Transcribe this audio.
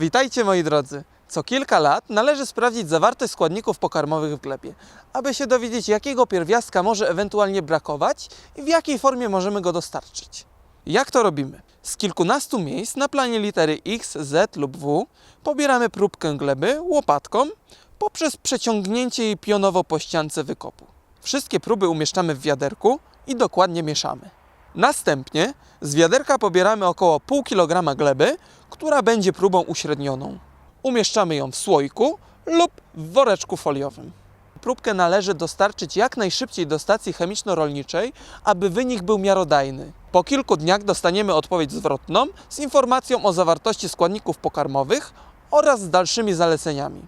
Witajcie moi drodzy. Co kilka lat należy sprawdzić zawartość składników pokarmowych w glebie, aby się dowiedzieć jakiego pierwiastka może ewentualnie brakować i w jakiej formie możemy go dostarczyć. Jak to robimy? Z kilkunastu miejsc na planie litery X, Z lub W pobieramy próbkę gleby łopatką poprzez przeciągnięcie jej pionowo po ściance wykopu. Wszystkie próby umieszczamy w wiaderku i dokładnie mieszamy. Następnie z wiaderka pobieramy około pół kilograma gleby, która będzie próbą uśrednioną. Umieszczamy ją w słoiku lub w woreczku foliowym. Próbkę należy dostarczyć jak najszybciej do stacji chemiczno-rolniczej, aby wynik był miarodajny. Po kilku dniach dostaniemy odpowiedź zwrotną z informacją o zawartości składników pokarmowych oraz z dalszymi zaleceniami.